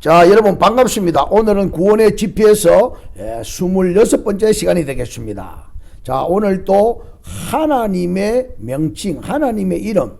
자, 여러분 반갑습니다. 오늘은 구원의 집회에서 26번째 시간이 되겠습니다. 자, 오늘 또 하나님의 명칭, 하나님의 이름,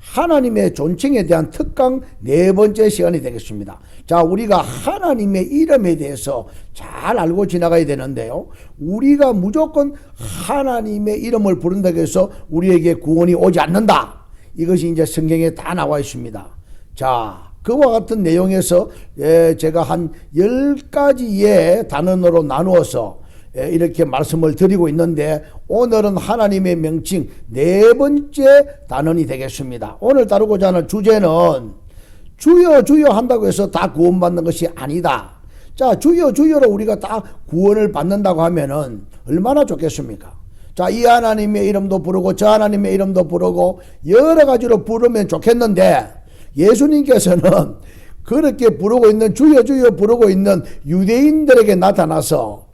하나님의 존칭에 대한 특강 네 번째 시간이 되겠습니다. 자, 우리가 하나님의 이름에 대해서 잘 알고 지나가야 되는데요. 우리가 무조건 하나님의 이름을 부른다고 해서 우리에게 구원이 오지 않는다. 이것이 이제 성경에 다 나와 있습니다. 자, 그와 같은 내용에서 예, 제가 한열 가지의 단원으로 나누어서 예, 이렇게 말씀을 드리고 있는데 오늘은 하나님의 명칭 네 번째 단원이 되겠습니다. 오늘 다루고자 하는 주제는 주여 주여 한다고 해서 다 구원받는 것이 아니다. 자, 주여 주여로 우리가 다 구원을 받는다고 하면은 얼마나 좋겠습니까? 자, 이 하나님의 이름도 부르고 저 하나님의 이름도 부르고 여러 가지로 부르면 좋겠는데 예수님께서는 그렇게 부르고 있는 주여 주여 부르고 있는 유대인들에게 나타나서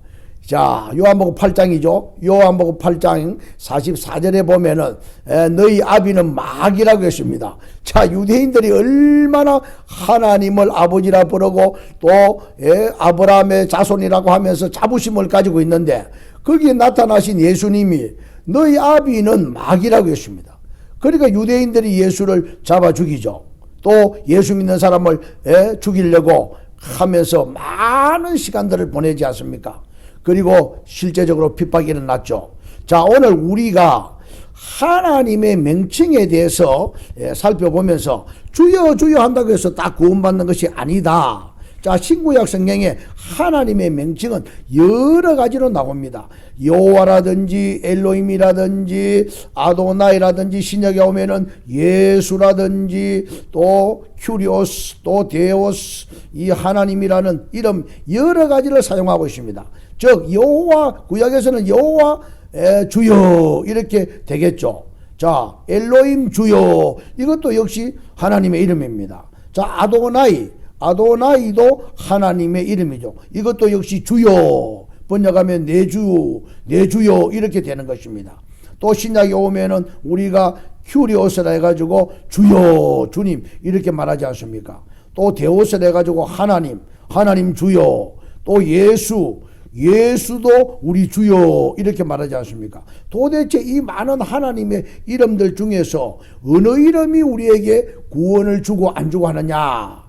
자 요한복음 8장이죠? 요한복음 8장 44절에 보면은 에, 너희 아비는 마귀라고 했습니다. 자 유대인들이 얼마나 하나님을 아버지라 부르고 또 에, 아브라함의 자손이라고 하면서 자부심을 가지고 있는데 거기에 나타나신 예수님이 너희 아비는 마귀라고 했습니다. 그러니까 유대인들이 예수를 잡아 죽이죠 또 예수 믿는 사람을 예, 죽이려고 하면서 많은 시간들을 보내지 않습니까? 그리고 실제적으로 핍박이 일어났죠. 자, 오늘 우리가 하나님의 명칭에 대해서 예, 살펴보면서 주여 주여 한다고 해서 다 구원받는 것이 아니다. 자, 신구약 성경에 하나님의 명칭은 여러 가지로 나옵니다. 여호와라든지 엘로임이라든지 아도나이라든지 신약에 오면은 예수라든지 또 큐리오스 또 데오스 이 하나님이라는 이름 여러 가지를 사용하고 있습니다. 즉 여호와 구약에서는 여호와 에, 주여 이렇게 되겠죠. 자, 엘로임 주여 이것도 역시 하나님의 이름입니다. 자, 아도나이 아도나이도 하나님의 이름이죠. 이것도 역시 주여 번역하면 내주 내주여 이렇게 되는 것입니다. 또 신약에 오면은 우리가 큐리오스라 해가지고 주여 주님 이렇게 말하지 않습니까? 또 데오스라 해가지고 하나님 하나님 주여 또 예수 예수도 우리 주여 이렇게 말하지 않습니까? 도대체 이 많은 하나님의 이름들 중에서 어느 이름이 우리에게 구원을 주고 안 주고 하느냐?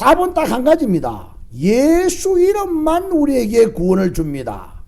답은 딱 한 가지입니다. 예수 이름만 우리에게 구원을 줍니다.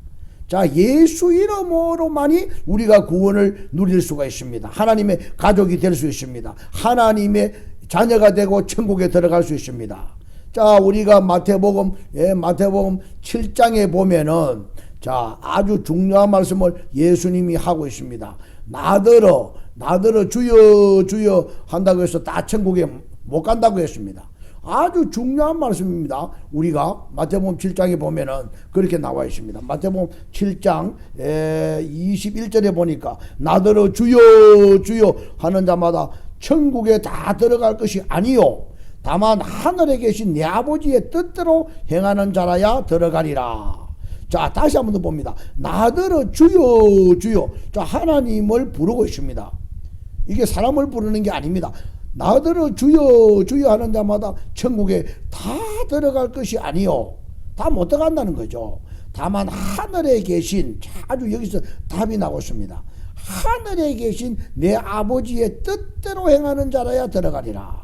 자, 예수 이름으로만이 우리가 구원을 누릴 수가 있습니다. 하나님의 가족이 될 수 있습니다. 하나님의 자녀가 되고 천국에 들어갈 수 있습니다. 자, 우리가 마태복음, 예, 마태복음 7장에 보면은 자, 아주 중요한 말씀을 예수님이 하고 있습니다. 나더러, 나더러 주여, 주여 한다고 해서 다 천국에 못 간다고 했습니다. 아주 중요한 말씀입니다. 우리가 마태복음 7장에 보면은 그렇게 나와 있습니다. 마태복음 7장 21절에 보니까 나더러 주여 주여 하는 자마다 천국에 다 들어갈 것이 아니요 다만 하늘에 계신 내 아버지의 뜻대로 행하는 자라야 들어가리라. 자, 다시 한 번 더 봅니다. 나더러 주여 주여. 자, 하나님을 부르고 있습니다. 이게 사람을 부르는 게 아닙니다. 나더러 주여 주여 하는 자마다 천국에 다 들어갈 것이 아니요. 다 못 들어간다는 거죠. 다만 하늘에 계신 아주 여기서 답이 나고 있습니다. 하늘에 계신 내 아버지의 뜻대로 행하는 자라야 들어가리라.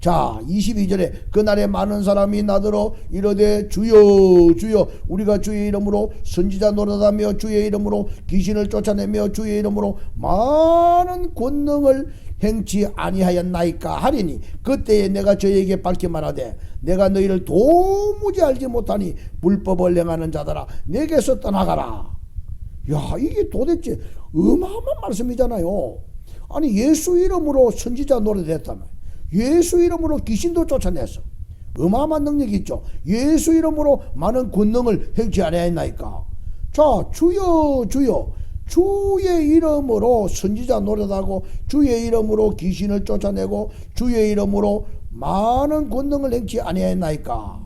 자, 22절에 그날에 많은 사람이 나더러 이르되 주여 주여 우리가 주의 이름으로 선지자 노릇하며 주의 이름으로 귀신을 쫓아내며 주의 이름으로 많은 권능을 행치 아니하였나이까 하리니 그때에 내가 저에게 밝히 말하되 내가 너희를 도무지 알지 못하니 불법을 행하는 자들아 내게서 떠나가라. 야, 이게 도대체 어마어마한 말씀이잖아요. 아니 예수 이름으로 선지자 노릇했다면 예수 이름으로 귀신도 쫓아냈어. 어마어마한 능력이 있죠. 예수 이름으로 많은 권능을 행치 아니하였나이까. 자, 주여 주여 주의 이름으로 선지자 노릇하고 주의 이름으로 귀신을 쫓아내고 주의 이름으로 많은 권능을 행치 아니하였나이까.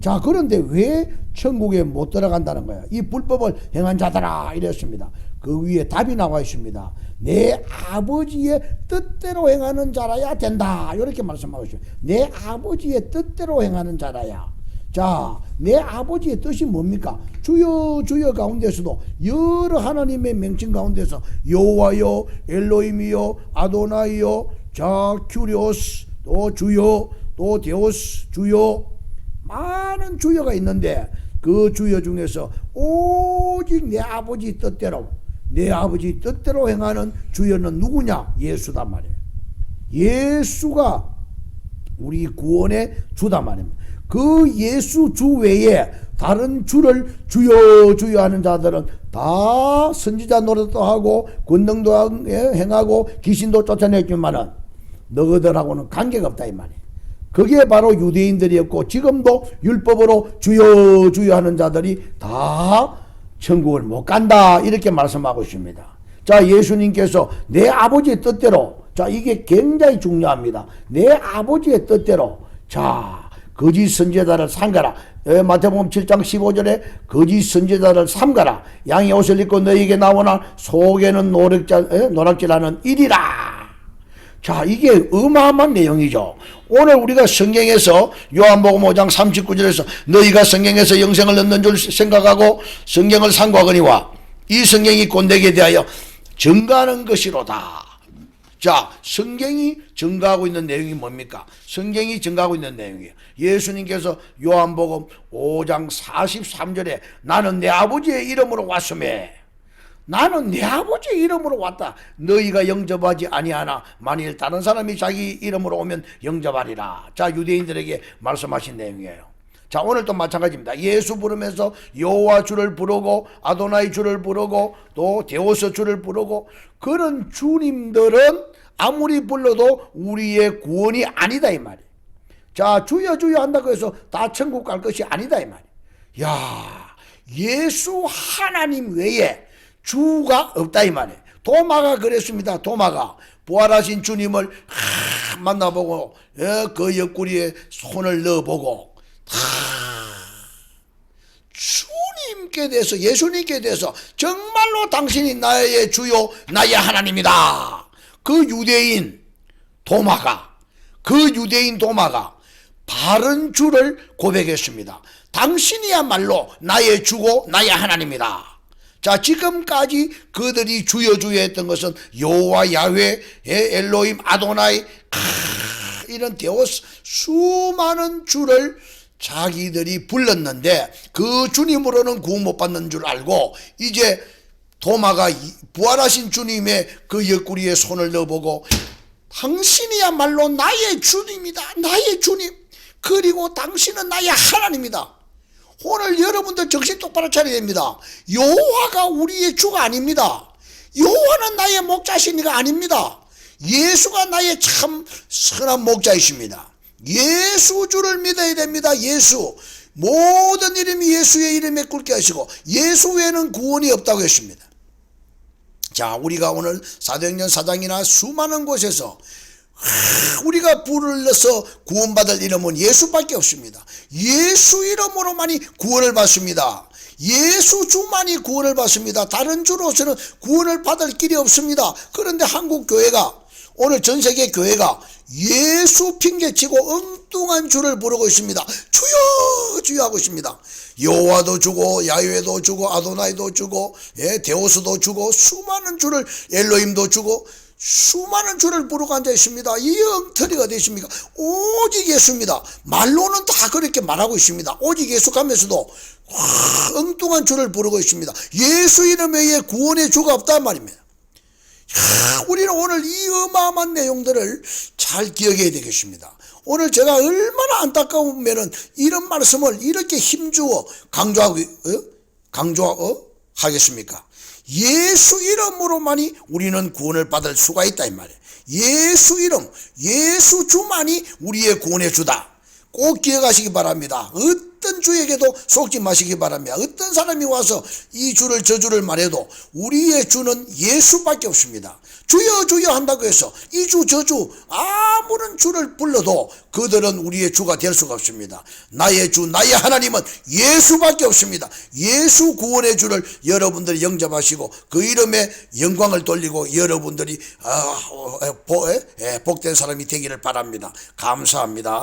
자, 그런데 왜 천국에 못 들어간다는 거야? 이 불법을 행한 자들아 이랬습니다. 그 위에 답이 나와 있습니다. 내 아버지의 뜻대로 행하는 자라야 된다. 이렇게 말씀하고 있어요. 내 아버지의 뜻대로 행하는 자라야. 자, 내 아버지의 뜻이 뭡니까? 주여 주여 가운데서도 여러 하나님의 명칭 가운데서 여호와여, 엘로힘이여, 아도나이여, 자 큐리오스, 또 주여, 또 데오스 주여 많은 주여가 있는데 그 주여 중에서 오직 내 아버지 뜻대로 내 아버지 뜻대로 행하는 주여는 누구냐? 예수단 말이에요. 예수가 우리 구원의 주다 말입니다. 그 예수 주 외에 다른 주를 주여 주여 하는 자들은 다 선지자 노릇도 하고 권능도 행하고 귀신도 쫓아냈지만은 너희들하고는 관계가 없다 이 말이에요. 그게 바로 유대인들이었고 지금도 율법으로 주여 주여 하는 자들이 다 천국을 못 간다 이렇게 말씀하고 있습니다. 자 예수님께서 내 아버지의 뜻대로 자 이게 굉장히 중요합니다. 내 아버지의 뜻대로 자 거짓 선제자를 삼가라. 에, 마태복음 7장 15절에 거짓 선제자를 삼가라. 양의 옷을 입고 너에게 나오나 속에는 노력자, 에, 노락질하는 일이라. 자, 이게 어마어마한 내용이죠. 오늘 우리가 성경에서 요한복음 5장 39절에서 너희가 성경에서 영생을 얻는 줄 생각하고 성경을 상고하거니와 이 성경이 꼰대에 대하여 증가하는 것이로다. 자, 성경이 증가하고 있는 내용이 뭡니까? 성경이 증가하고 있는 내용이에요. 예수님께서 요한복음 5장 43절에 나는 내 아버지의 이름으로 왔음에 나는 내 아버지의 이름으로 왔다. 너희가 영접하지 아니하나 만일 다른 사람이 자기 이름으로 오면 영접하리라. 자, 유대인들에게 말씀하신 내용이에요. 자, 오늘도 마찬가지입니다. 예수 부르면서 여호와 주를 부르고 아도나이 주를 부르고 또 데오스 주를 부르고 그런 주님들은 아무리 불러도 우리의 구원이 아니다 이 말이에요. 자, 주여 주여 한다고 해서 다 천국 갈 것이 아니다 이 말이에요. 야, 예수 하나님 외에 주가 없다 이 말이에요. 도마가 그랬습니다. 도마가 부활하신 주님을 하, 만나보고 어, 그 옆구리에 손을 넣어보고 주님께 대해서 예수님께 대해서 정말로 당신이 나의 주요 나의 하나님이다. 그 유대인 도마가 그 유대인 도마가 바른 주를 고백했습니다. 당신이야말로 나의 주고 나의 하나님이다. 자 지금까지 그들이 주여 주여 했던 것은 여호와 야훼 엘로임 아도나이 크, 이런 데오스 수많은 주를 자기들이 불렀는데 그 주님으로는 구원 못 받는 줄 알고 이제 도마가 부활하신 주님의 그 옆구리에 손을 넣어보고 당신이야말로 나의 주님이다 나의 주님 그리고 당신은 나의 하나님이다 오늘 여러분들 정신 똑바로 차려야 됩니다 여호와가 우리의 주가 아닙니다 여호와는 나의 목자시니가 아닙니다 예수가 나의 참 선한 목자이십니다 예수 주를 믿어야 됩니다. 예수. 모든 이름이 예수의 이름에 꿇게 하시고 예수 외에는 구원이 없다고 했습니다. 자, 우리가 오늘 사도행전 사장이나 수많은 곳에서 우리가 불러서 구원받을 이름은 예수밖에 없습니다. 예수 이름으로만이 구원을 받습니다. 예수 주만이 구원을 받습니다. 다른 주로서는 구원을 받을 길이 없습니다. 그런데 한국 교회가 오늘 전 세계 교회가 예수 핑계치고 엉뚱한 주를 부르고 있습니다. 주여 주여 하고 있습니다. 여호와도 주고 야훼도 주고 아도나이도 주고 예, 데오스도 주고 수많은 주를 엘로힘도 주고 수많은 주를 부르고 앉아 있습니다. 이 엉터리가 되십니까? 오직 예수입니다. 말로는 다 그렇게 말하고 있습니다. 오직 예수 가면서도 엉뚱한 주를 부르고 있습니다. 예수 이름 외에 구원의 주가 없단 말입니다. 우리는 오늘 이 어마어마한 내용들을 잘 기억해야 되겠습니다. 오늘 제가 얼마나 안타까우면은 이런 말씀을 이렇게 힘주어 강조하고 어? 강조하고 하겠습니까? 예수 이름으로만이 우리는 구원을 받을 수가 있다 이 말이에요. 예수 이름, 예수 주만이 우리의 구원의 주다. 꼭 기억하시기 바랍니다. 어떤 주에게도 속지 마시기 바랍니다. 어떤 사람이 와서 이 주를 저 주를 말해도 우리의 주는 예수밖에 없습니다. 주여 주여 한다고 해서 이 주 저 주 아무런 주를 불러도 그들은 우리의 주가 될 수가 없습니다. 나의 주 나의 하나님은 예수밖에 없습니다. 예수 구원의 주를 여러분들이 영접하시고 그 이름에 영광을 돌리고 여러분들이 아, 어, 어, 복- 예, 복된 사람이 되기를 바랍니다. 감사합니다.